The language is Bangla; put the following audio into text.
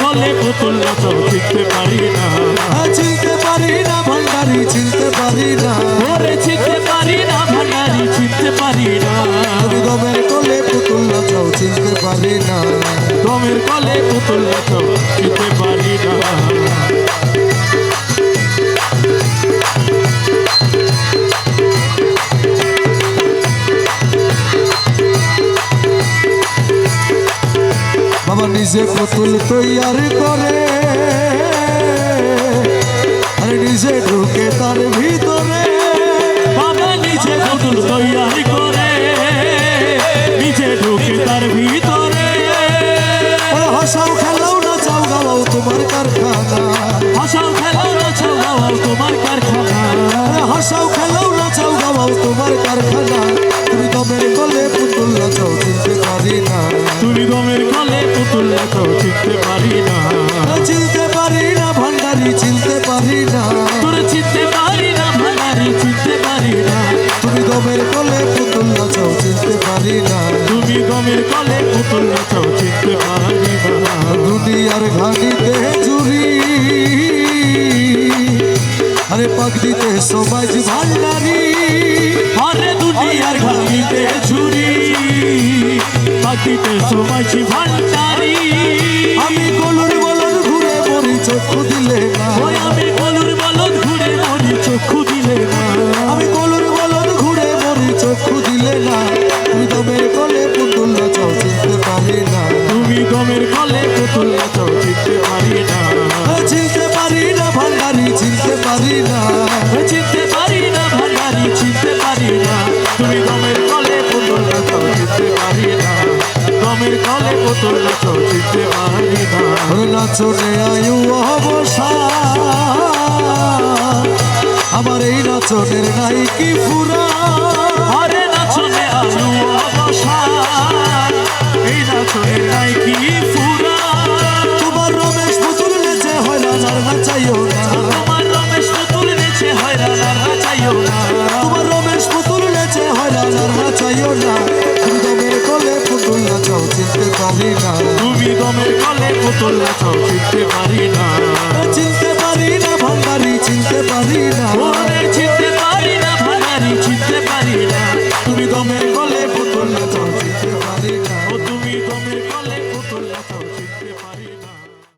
কলে পুতুল নাচাও চিনতে পারি না। চিনতে পারি না ভান্ডারি চিনতে পারি না। ওরে চিনতে পারি না ভান্ডারি চিনতে পারি না। তুমি গমের কোলে পুতুল নাচাও চিনতে পারি না। ধমের কলে পুতুল নাচাও চিনতে পারি না। নিজে পুতুল তৈয়ার করে আরে নিজে ঢুকে তার ভিতরে। বাবা নিজে পুতুল তৈয়ারি করে নিজে ঢুকে তার ভিতরে। হাসাও খেলাও না চাও গাও তোমার কারখানা। হাসাও খেলাও নাচাও গাওয়াও তোমার কারখানা। হাসাও খেলাও না চাও গাও তোমার কারখানা। তুমি গমের কোলে চিনতে পারি না। চিনতে পারি না ভান্ডারি চিনতে পারি না। তোর চিনতে পারি না ভান্ডারি চিনতে পারি না। তুমি গমের কলে পুতুল নাচাও চিনতে পারি না। তুমি গমের কলে পুতুল নাচাও চিনতে পারি না। দুনিয়ার ঘানিতে চুরি আরে পাক দিতে সমাজ ভান্ডারি। পাখিতে সমাজ ভান্ডারি। আমি কলুর বলদ ঘুরে মরি চক্ষু দিলে না। আমি কলুর বলদ ঘুরে মরি চক্ষু দিলে না। আমি কলুর বলদ ঘুরে মরি চক্ষু দিলে না। তুমি দমের কোলে পুতুল নাচাও চিনতে পারি না। তুমি দমের কলে পুতুল নাচাও চিনতে পারি না। চিনতে পারি না ভান্ডারি চিনতে পারি না। চিনতে পারি না ভান্ডারি চিনতে পারি না। দমের কলে পুতুল নাচাও চিনতে পারি না নাচনে আয়ু অবসা আমার এই নাচনের নাই কি ফুরা আরে নাচনে আলু অবসান। এই নাচনে নাই কি ফুরা তোমার রমেশ পুতুল নেচে হয় রাজার নাচাইও না। তোমার রমেশ পুতুল আর নাচাইও না। তোমার রমেশ পুতুল নেচে হয় রাজার নাচাইও না। পারি না। তুমি দমের কালে পুতুল নাচাও চিনতে পারি না। চিনতে পারি না ভান্ডারি চিনতে পারি না। চিনতে পারি না ভাঙারি চিনতে